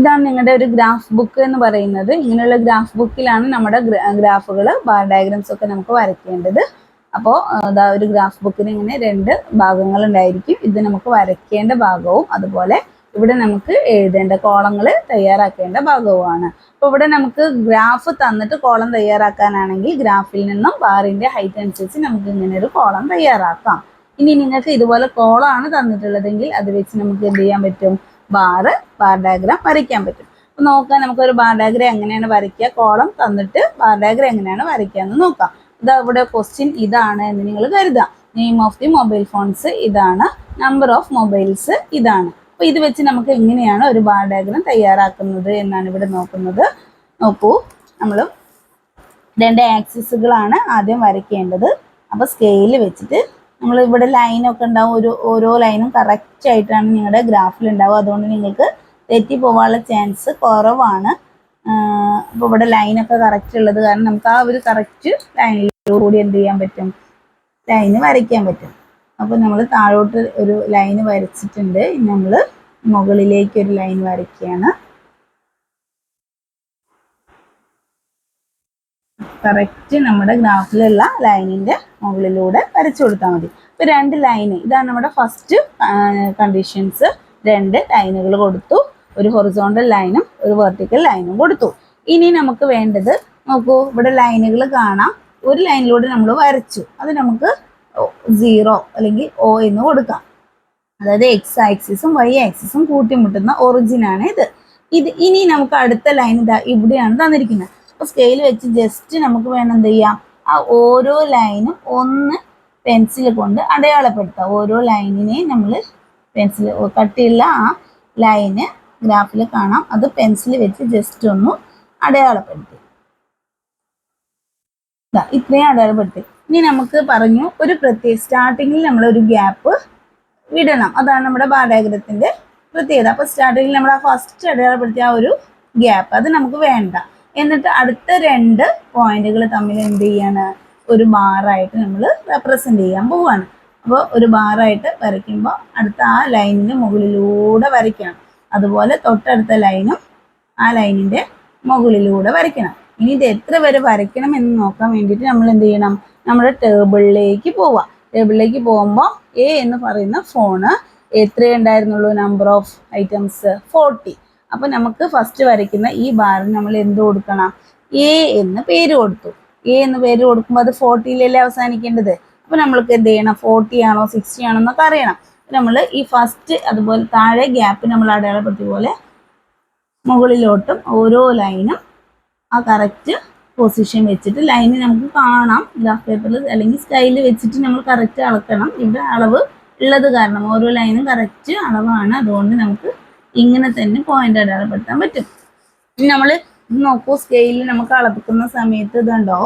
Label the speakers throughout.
Speaker 1: ഇതാണ് നിങ്ങളുടെ ഒരു ഗ്രാഫ് ബുക്ക് എന്ന് പറയുന്നത്. ഇങ്ങനെയുള്ള ഗ്രാഫ് ബുക്കിലാണ് നമ്മുടെ ഗ്രാഫുകൾ ബാർ ഡയഗ്രാംസ് ഒക്കെ നമുക്ക് വരയ്ക്കേണ്ടത്. അപ്പോൾ അതാ ഒരു ഗ്രാഫ് ബുക്കിന് ഇങ്ങനെ രണ്ട് ഭാഗങ്ങൾ ഉണ്ടായിരിക്കും. ഇത് നമുക്ക് വരയ്ക്കേണ്ട ഭാഗവും അതുപോലെ ഇവിടെ നമുക്ക് എഴുതേണ്ട കോളങ്ങൾ തയ്യാറാക്കേണ്ട ഭാഗവുമാണ്. അപ്പോൾ ഇവിടെ നമുക്ക് ഗ്രാഫ് തന്നിട്ട് കോളം തയ്യാറാക്കാനാണെങ്കിൽ ഗ്രാഫിൽ നിന്നും ബാറിന്റെ ഹൈറ്റ് അനുസരിച്ച് നമുക്ക് ഇങ്ങനെ ഒരു കോളം തയ്യാറാക്കാം. ഇനി നിങ്ങൾക്ക് ഇതുപോലെ കോളമാണ് തന്നിട്ടുള്ളതെങ്കിൽ അത് വെച്ച് നമുക്ക് എന്ത് ചെയ്യാൻ പറ്റും? ബാറ് ബാർ ഡയഗ്രാം വരയ്ക്കാൻ പറ്റും. അപ്പൊ നോക്കാം നമുക്ക് ഒരു ബാർ ഡയഗ്രാം എങ്ങനെയാണ് വരയ്ക്കുക? കോളം തന്നിട്ട് ബാർ ഡയഗ്രാം എങ്ങനെയാണ് വരയ്ക്കുക എന്ന് നോക്കാം. ഇതാ ഇവിടെ ക്വസ്റ്റ്യൻ ഇതാണ് എന്ന് നിങ്ങൾ കരുതുക name of the mobile phones ഇതാണ്. നമ്പർ ഓഫ് മൊബൈൽസ് ഇതാണ്. അപ്പോൾ ഇത് വെച്ച് നമുക്ക് എങ്ങനെയാണ് ഒരു ബാർ ഡയഗ്രാം തയ്യാറാക്കുന്നത് എന്നാണ് ഇവിടെ നോക്കുന്നത്. നോക്കൂ നമ്മൾ രണ്ട് ആക്സിസുകളാണ് ആദ്യം വരയ്ക്കേണ്ടത്. അപ്പോൾ സ്കെയിൽ വെച്ചിട്ട് നമ്മൾ ഇവിടെ ലൈനൊക്കെ ഉണ്ടാവും. ഒരു ഓരോ ലൈനും കറക്റ്റ് ആയിട്ടാണ് നിങ്ങളുടെ ഗ്രാഫിൽ ഉണ്ടാവുക. അതുകൊണ്ട് നിങ്ങൾക്ക് തെറ്റി പോകാനുള്ള ചാൻസ് കുറവാണ്. അപ്പോൾ ഇവിടെ ലൈനൊക്കെ കറക്റ്റ് ഉള്ളത് കാരണം നമുക്ക് ആ ഒരു കറക്റ്റ് ലൈനിലൂടെ എന്ത് ചെയ്യാൻ പറ്റും? ലൈന് വരയ്ക്കാൻ പറ്റും. അപ്പോൾ നമ്മൾ താഴോട്ട് ഒരു ലൈന് വരച്ചിട്ടുണ്ട്. നമ്മൾ മുകളിലേക്ക് ഒരു ലൈൻ വരയ്ക്കുകയാണ്. കറക്റ്റ് നമ്മുടെ ഗ്രാഫിലുള്ള ലൈനിന്റെ മുകളിലൂടെ വരച്ചു കൊടുത്താൽ മതി. ഇപ്പോൾ രണ്ട് ലൈന് ഇതാണ് നമ്മുടെ ഫസ്റ്റ് കണ്ടീഷൻസ് രണ്ട് ലൈനുകൾ കൊടുത്തു ഒരു ഹൊറിസോണ്ടൽ ലൈനും ഒരു വെർട്ടിക്കൽ ലൈനും കൊടുത്തു. ഇനി നമുക്ക് വേണ്ടത് നോക്കൂ ഇവിടെ ലൈനുകൾ കാണാം. ഒരു ലൈനിലൂടെ നമ്മൾ വരച്ചു. അത് നമുക്ക് സീറോ അല്ലെങ്കിൽ ഒ എന്ന് കൊടുക്കാം. അതായത് എക്സ് ആക്സിസും വൈ ആക്സിസും കൂട്ടിമുട്ടുന്ന ഒറിജിനാണ് ഇത്. ഇത് ഇനി നമുക്ക് അടുത്ത ലൈൻ ഇതാ ഇവിടെയാണ് തന്നിരിക്കുന്നത്. അപ്പോൾ സ്കെയിൽ വെച്ച് ജസ്റ്റ് നമുക്ക് വേണം എന്ത് ചെയ്യാം? ആ ഓരോ ലൈനും ഒന്ന് പെൻസിൽ കൊണ്ട് അടയാളപ്പെടുത്താം. ഓരോ ലൈനിനെയും നമ്മൾ പെൻസിൽ കട്ടിയുള്ള ആ ലൈന് ഗ്രാഫിൽ കാണാം. അത് പെൻസിൽ വെച്ച് ജസ്റ്റ് ഒന്ന് അടയാളപ്പെടുത്തി. ഇത്രയും അടയാളപ്പെടുത്തി. ഇനി നമുക്ക് പറഞ്ഞു ഒരു പ്രത്യേക സ്റ്റാർട്ടിങ്ങിൽ നമ്മൾ ഒരു ഗ്യാപ്പ് വിടണം. അതാണ് നമ്മുടെ ബാഡാഗ്രഹത്തിന്റെ പ്രത്യേകത. അപ്പൊ സ്റ്റാർട്ടിങ്ങിൽ നമ്മൾ ആ ഫസ്റ്റ് അടയാളപ്പെടുത്തിയ ആ ഒരു ഗ്യാപ്പ് അത് നമുക്ക് വേണ്ട. എന്നിട്ട് അടുത്ത രണ്ട് പോയിന്റുകൾ തമ്മിൽ എന്ത് ചെയ്യാണ്? ഒരു ബാറായിട്ട് നമ്മൾ റെപ്രസെന്റ് ചെയ്യാൻ പോവാണ്. അപ്പോൾ ഒരു ബാറായിട്ട് വരയ്ക്കുമ്പോൾ അടുത്ത ആ ലൈനിന് മുകളിലൂടെ വരയ്ക്കണം. അതുപോലെ തൊട്ടടുത്ത ലൈനും ആ ലൈനിന്റെ മുകളിലൂടെ വരയ്ക്കണം. ഇനി ഇത് എത്ര വരെ വരയ്ക്കണം എന്ന് നോക്കാൻ വേണ്ടിയിട്ട് നമ്മൾ എന്ത് ചെയ്യണം? നമ്മുടെ ടേബിളിലേക്ക് പോവാം. ടേബിളിലേക്ക് പോകുമ്പോൾ എ എന്ന് പറയുന്ന ഫോണ് എത്ര ഉണ്ടായിരുന്നുള്ളൂ? നമ്പർ ഓഫ് ഐറ്റംസ് ഫോർട്ടി അപ്പൊ നമുക്ക് ഫസ്റ്റ് വരയ്ക്കുന്ന ഈ ബാറിന് നമ്മൾ എന്ത് കൊടുക്കണം? എ എന്ന് പേര് കൊടുത്തു. എ എന്ന് പേര് കൊടുക്കുമ്പോൾ അത് ഫോർട്ടിയിലല്ലേ അവസാനിക്കേണ്ടത്? അപ്പൊ നമ്മൾക്ക് എന്ത് ചെയ്യണം? ഫോർട്ടി ആണോ സിക്സ്റ്റി ആണോ എന്നൊക്കെ അറിയണം. നമ്മൾ ഈ ഫസ്റ്റ് അതുപോലെ താഴെ ഗ്യാപ്പ് നമ്മൾ അടയാളപ്പെടുത്തിയ പോലെ മുകളിലോട്ടും ഓരോ ലൈനും ആ കറക്റ്റ് പൊസിഷൻ വെച്ചിട്ട് ലൈന് നമുക്ക് കാണാം. ഗ്രാഫ് പേപ്പറിൽ അല്ലെങ്കിൽ സ്കൈയിൽ വെച്ചിട്ട് നമ്മൾ കറക്റ്റ് അളക്കണം. ഇവിടെ അളവ് ഉള്ളത് കാരണം ഓരോ ലൈനും കറക്റ്റ് അളവാണ്. അതുകൊണ്ട് നമുക്ക് ഇങ്ങനെ തന്നെ പോയിന്റ് അടയാളപ്പെടുത്താൻ പറ്റും. നമ്മൾ നോക്കൂ സ്കെയിലിൽ നമുക്ക് അളപ്പിക്കുന്ന സമയത്ത് ഇതുണ്ടോ?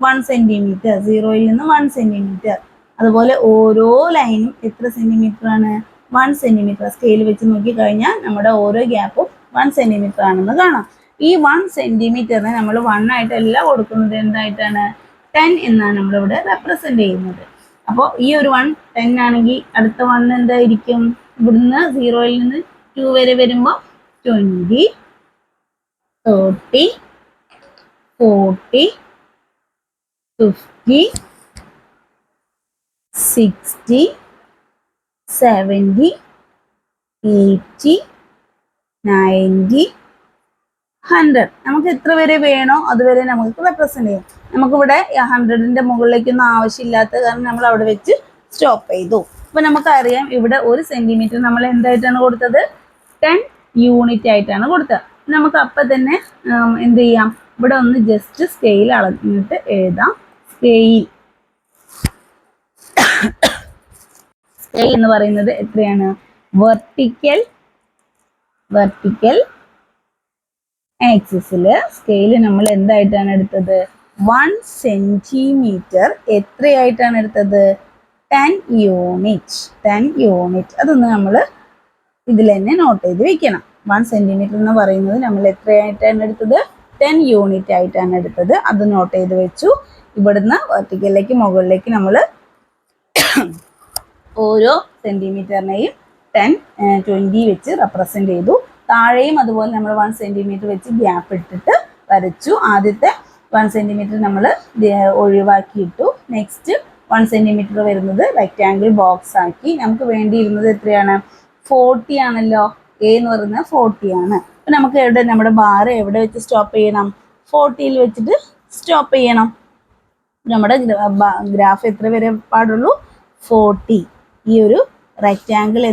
Speaker 1: വൺ സെന്റിമീറ്റർ സീറോയിൽ നിന്ന് വൺ സെന്റിമീറ്റർ അതുപോലെ ഓരോ ലൈനും എത്ര സെന്റിമീറ്റർ ആണ്? വൺ സെന്റിമീറ്റർ സ്കെയിൽ വെച്ച് നോക്കി കഴിഞ്ഞാൽ നമ്മുടെ ഓരോ ഗ്യാപ്പും വൺ സെന്റിമീറ്റർ ആണെന്ന് കാണാം. ഈ വൺ സെന്റിമീറ്ററിന് നമ്മൾ വൺ ആയിട്ടല്ല കൊടുക്കുന്നത്. എന്തായിട്ടാണ്? ടെൻ എന്നാണ് നമ്മളിവിടെ റെപ്രസെന്റ് ചെയ്യുന്നത്. അപ്പോൾ ഈ ഒരു വൺ ടെൻ ആണെങ്കിൽ അടുത്ത വൺ എന്തായിരിക്കും? ഇവിടുന്ന് സീറോയിൽ നിന്ന് ടു വരെ വരുമ്പോൾ twenty thirty forty fifty sixty seventy eighty ninety hundred നമുക്ക് എത്ര വരെ വേണോ അതുവരെ നമുക്ക് റെപ്രസെന്റ് ചെയ്യാം. നമുക്കിവിടെ ഹൺഡ്രഡിന്റെ മുകളിലേക്കൊന്നും ആവശ്യമില്ലാത്ത കാരണം നമ്മൾ അവിടെ വെച്ച് സ്റ്റോപ്പ് ചെയ്തു. അപ്പൊ നമുക്കറിയാം ഇവിടെ ഒരു സെന്റിമീറ്റർ നമ്മൾ എന്തായിട്ടാണ് കൊടുത്തത്? ടെൻ യൂണിറ്റ് ആയിട്ടാണ് കൊടുത്തത്. നമുക്ക് അപ്പം തന്നെ എന്ത് ചെയ്യാം? ഇവിടെ ഒന്ന് ജസ്റ്റ് സ്കെയിൽ അളന്നിട്ട് എഴുതാം. സ്കെയിൽ സ്കെയിൽ എന്ന് പറയുന്നത് എത്രയാണ്? വെർട്ടിക്കൽ വെർട്ടിക്കൽ ആക്സിസിൽ സ്കെയിൽ നമ്മൾ എന്തായിട്ടാണ് എടുത്തത്? വൺ സെന്റിമീറ്റർ എത്രയായിട്ടാണ് എടുത്തത്? ടെൻ യൂണിറ്റ് ടെൻ യൂണിറ്റ് അതൊന്ന് നമ്മൾ ഇതിൽ തന്നെ നോട്ട് ചെയ്ത് വെക്കണം. വൺ സെന്റിമീറ്റർ എന്ന് പറയുന്നത് നമ്മൾ എത്രയായിട്ടാണ് എടുത്തത്? ടെൻ യൂണിറ്റ് ആയിട്ടാണ് എടുത്തത്. അത് നോട്ട് ചെയ്ത് വെച്ചു. ഇവിടുന്ന് വെർട്ടിക്കലിലേക്ക് മുകളിലേക്ക് നമ്മൾ ഓരോ സെന്റിമീറ്ററിനെയും ടെൻ ട്വന്റി വെച്ച് റെപ്രസെന്റ് ചെയ്തു. താഴെയും അതുപോലെ നമ്മൾ വൺ സെന്റിമീറ്റർ വെച്ച് ഗ്യാപ്പ് ഇട്ടിട്ട് വരച്ചു. ആദ്യത്തെ വൺ സെന്റിമീറ്റർ നമ്മൾ ഒഴിവാക്കിയിട്ടു. നെക്സ്റ്റ് വൺ സെന്റിമീറ്റർ വരുന്നത് റെക്റ്റാങ്കിൾ ബോക്സ് ആക്കി. നമുക്ക് വേണ്ടിയിരുന്നത് എത്രയാണ്? ഫോർട്ടി ആണല്ലോ. എ എന്ന് പറയുന്നത് ഫോർട്ടി ആണ്. അപ്പം നമുക്ക് എവിടെ നമ്മുടെ ബാർ എവിടെ വെച്ച് സ്റ്റോപ്പ് ചെയ്യണം? ഫോർട്ടിയിൽ വെച്ചിട്ട് സ്റ്റോപ്പ് ചെയ്യണം. നമ്മുടെ ഗ്രാഫ് എത്ര വരെ പാടുള്ളൂ? ഫോർട്ടി ഈ ഒരു റെക്റ്റാങ്കിൾ